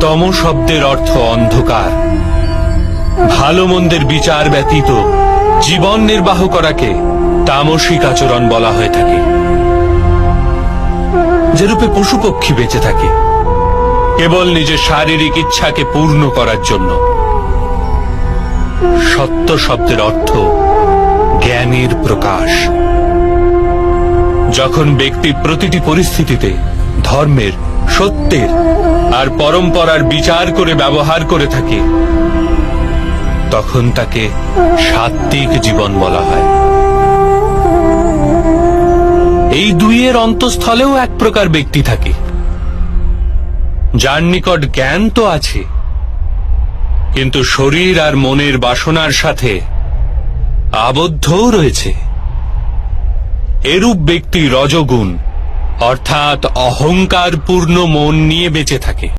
তম শব্দের অর্থ অন্ধকার। ভালো মন্দের বিচার ব্যতীত জীবন নির্বাহ করাকে তামসিক আচরণ বলা হয়ে থাকে। যেরূপে পশু বেঁচে থাকে, কেবল নিজের শারীরিক ইচ্ছাকে পূর্ণ করার জন্য। সত্য শব্দের অর্থ জ্ঞানের প্রকাশ। যখন ব্যক্তি প্রতিটি পরিস্থিতিতে ধর্মের সত্যের আর পরম্পরার বিচার করে ব্যবহার করে থাকে, তখন তাকে সাত্বিক জীবন বলা হয়। এই দুইয়ের অন্তঃস্থলেও এক প্রকার ব্যক্তি থাকে। যার নিকট জ্ঞান তো আছে, কিন্তু শরীর আর মনের বাসনার সাথে আবদ্ধও রয়েছে। এরূপ ব্যক্তি রজগুণ অর্থাৎ অহংকারপূর্ণ মন নিয়ে বেঁচে থাকে।